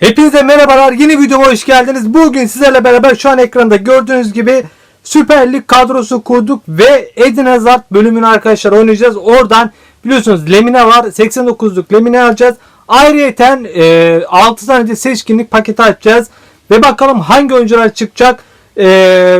Hepinize merhabalar. Yeni videoma hoş geldiniz. Bugün sizlerle beraber şu an ekranda gördüğünüz gibi Süper Lig kadrosu kurduk ve Eden Hazard bölümünü arkadaşlar oynayacağız. Oradan biliyorsunuz Lemina var. 89'luk Lemina alacağız. Ayrıyeten e, 6 tane de seçkinlik paketi açacağız. Ve bakalım hangi oyuncular çıkacak. E,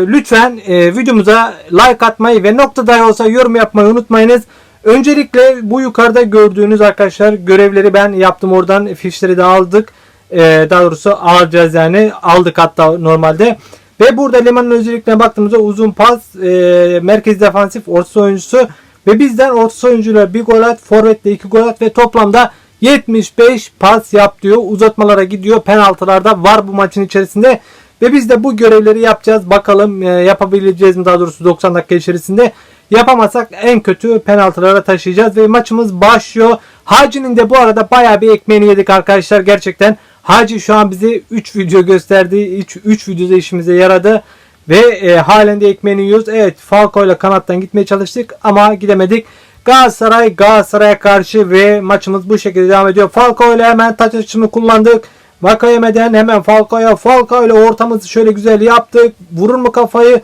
lütfen e, videomuza like atmayı ve nokta dahi olsa yorum yapmayı unutmayınız. Öncelikle bu yukarıda gördüğünüz arkadaşlar görevleri ben yaptım oradan fişleri de aldık. Ee, daha doğrusu alacağız yani aldık hatta normalde. Ve burada Leman'ın özelliklerine baktığımızda uzun pas, e, merkez defansif, orta oyuncusu ve bizden orta oyuncuyla bir gol at, forvetle iki gol at ve toplamda 75 pas yap diyor. Uzatmalara gidiyor. Penaltılarda var bu maçın içerisinde. Ve biz de bu görevleri yapacağız. Bakalım e, yapabileceğiz mi daha doğrusu 90 dakika içerisinde. Yapamazsak en kötü penaltılara taşıyacağız ve maçımız başlıyor. Hacı'nın de bu arada bayağı bir ekmeğini yedik arkadaşlar gerçekten. Hacı şu an bize 3 video gösterdi. 3, 3 videoda işimize yaradı. Ve e, halen de ekmeğini yiyoruz. Evet Falco ile kanattan gitmeye çalıştık ama gidemedik. Galatasaray Galatasaray'a karşı ve maçımız bu şekilde devam ediyor. Falco ile hemen taç açımı kullandık. Vakayeme'den hemen Falcao'ya Falcao ile ortamızı şöyle güzel yaptık. Vurur mu kafayı?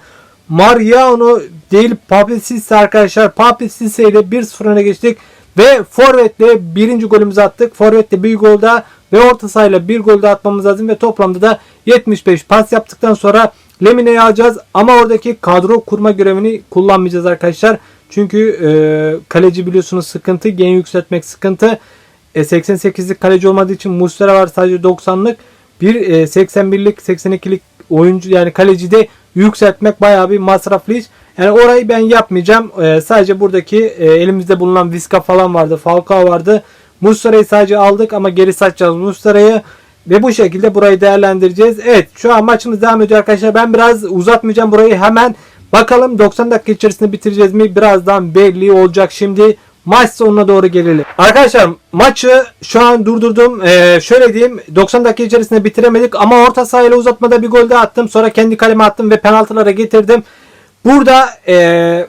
Mariano değil Papisisse arkadaşlar. Papisisse ile 1-0 öne geçtik. Ve Forvet'le birinci golümüzü attık. Forvet'le bir gol ve orta sahayla bir gol daha atmamız lazım. Ve toplamda da 75 pas yaptıktan sonra Lemine'yi alacağız. Ama oradaki kadro kurma görevini kullanmayacağız arkadaşlar. Çünkü e, kaleci biliyorsunuz sıkıntı. Gen yükseltmek sıkıntı. E, 88'lik kaleci olmadığı için Muslera var sadece 90'lık. Bir e, 81'lik 82'lik oyuncu yani kaleci de yükseltmek bayağı bir masraflı iş. Yani orayı ben yapmayacağım. E, sadece buradaki e, elimizde bulunan Vizca falan vardı. Falcao vardı. Muslera'yı sadece aldık ama geri satacağız Muslera'yı. Ve bu şekilde burayı değerlendireceğiz. Evet şu an maçımız devam ediyor arkadaşlar. Ben biraz uzatmayacağım burayı hemen. Bakalım 90 dakika içerisinde bitireceğiz mi? Birazdan belli olacak. Şimdi maç sonuna doğru gelelim. Arkadaşlar maçı şu an durdurdum. Ee, şöyle diyeyim 90 dakika içerisinde bitiremedik ama orta sahayla uzatmada bir gol daha attım. Sonra kendi kaleme attım ve penaltılara getirdim. Burada ee,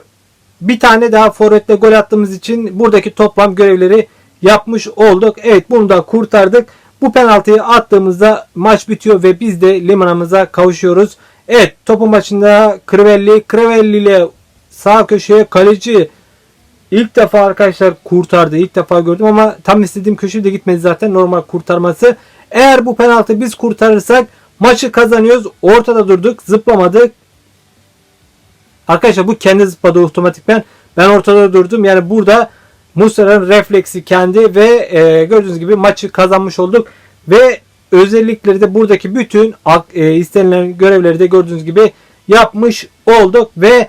bir tane daha forvetle gol attığımız için buradaki toplam görevleri yapmış olduk. Evet bunu da kurtardık. Bu penaltıyı attığımızda maç bitiyor ve biz de limanımıza kavuşuyoruz. Evet topu maçında Crivelli, Crivelli ile sağ köşeye kaleci ilk defa arkadaşlar kurtardı. İlk defa gördüm ama tam istediğim köşeye de gitmedi zaten normal kurtarması. Eğer bu penaltı biz kurtarırsak maçı kazanıyoruz. Ortada durduk, zıplamadık. Arkadaşlar bu kendi zıpladı otomatikmen. Ben ortada durdum. Yani burada Muslera'nın refleksi kendi ve e, gördüğünüz gibi maçı kazanmış olduk. Ve özellikleri de buradaki bütün e, istenilen görevleri de gördüğünüz gibi yapmış olduk. Ve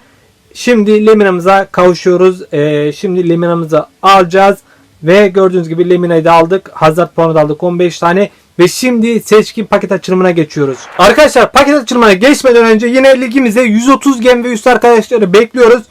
şimdi Lemina'mıza kavuşuyoruz. E, şimdi Lemina'mızı alacağız. Ve gördüğünüz gibi Lemina'yı da aldık. Hazard puanı da aldık 15 tane. Ve şimdi seçkin paket açılımına geçiyoruz. Arkadaşlar paket açılımına geçmeden önce yine ligimize 130 gem ve üst arkadaşları bekliyoruz.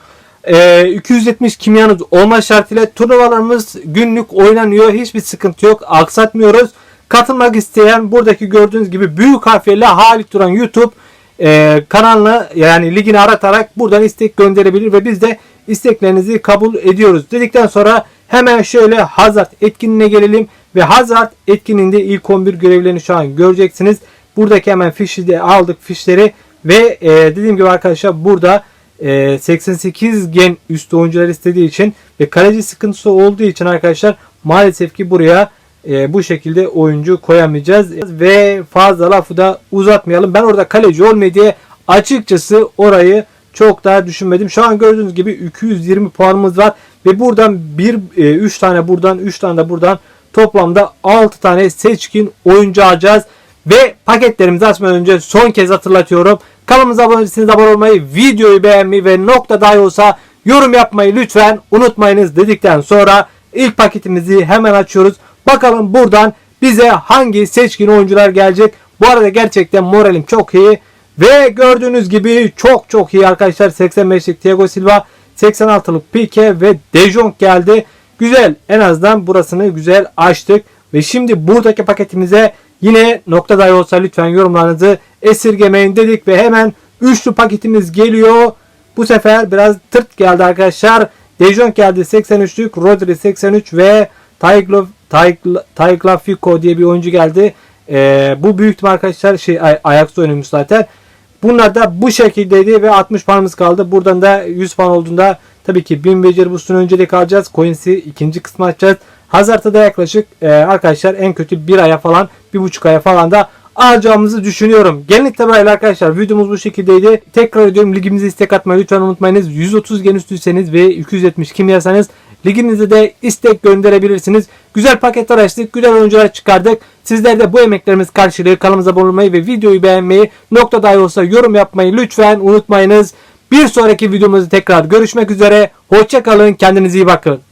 Ee, 270 kimyanız olma şartıyla turnuvalarımız günlük oynanıyor. Hiçbir sıkıntı yok. Aksatmıyoruz. Katılmak isteyen buradaki gördüğünüz gibi büyük harflerle Halit Turan YouTube e, kanalını yani ligini aratarak buradan istek gönderebilir ve biz de isteklerinizi kabul ediyoruz. Dedikten sonra hemen şöyle Hazard etkinliğine gelelim ve Hazard etkinliğinde ilk 11 görevlerini şu an göreceksiniz. Buradaki hemen fişi de aldık fişleri ve e, dediğim gibi arkadaşlar burada e, 88 gen üst oyuncular istediği için ve kaleci sıkıntısı olduğu için arkadaşlar maalesef ki buraya e, bu şekilde oyuncu koyamayacağız ve fazla lafı da uzatmayalım. Ben orada kaleci olmayı diye açıkçası orayı çok daha düşünmedim. Şu an gördüğünüz gibi 220 puanımız var ve buradan 1 3 tane buradan 3 tane de buradan toplamda 6 tane seçkin oyuncu alacağız. Ve paketlerimizi açmadan önce son kez hatırlatıyorum. Kanalımıza abone değilseniz abone olmayı, videoyu beğenmeyi ve nokta dahi olsa yorum yapmayı lütfen unutmayınız dedikten sonra ilk paketimizi hemen açıyoruz. Bakalım buradan bize hangi seçkin oyuncular gelecek. Bu arada gerçekten moralim çok iyi. Ve gördüğünüz gibi çok çok iyi arkadaşlar. 85'lik Thiago Silva, 86'lık Pique ve De Jong geldi. Güzel. En azından burasını güzel açtık. Ve şimdi buradaki paketimize yine nokta dahi olsa lütfen yorumlarınızı esirgemeyin dedik ve hemen üçlü paketimiz geliyor. Bu sefer biraz tırt geldi arkadaşlar. De Jong geldi 83'lük, Rodri 83 ve Taiglo Taiglafico diye bir oyuncu geldi. Ee, bu büyük arkadaşlar şey Ay- Ajax oynamış zaten. Bunlar da bu şekildeydi ve 60 puanımız kaldı. Buradan da 100 puan olduğunda tabii ki 1000 beceri boostunu öncelik alacağız. Coins'i ikinci kısmı açacağız. Hazard'a da yaklaşık e, arkadaşlar en kötü bir aya falan bir buçuk aya falan da alacağımızı düşünüyorum. Genellikle böyle arkadaşlar videomuz bu şekildeydi. Tekrar ediyorum ligimize istek atmayı lütfen unutmayınız. 130 gen üstüyseniz ve 270 kimyasanız ligimize de istek gönderebilirsiniz. Güzel paketler açtık. Güzel oyuncular çıkardık. Sizler de bu emeklerimiz karşılığı kanalımıza abone olmayı ve videoyu beğenmeyi nokta dahi olsa yorum yapmayı lütfen unutmayınız. Bir sonraki videomuzda tekrar görüşmek üzere. Hoşçakalın. Kendinize iyi bakın.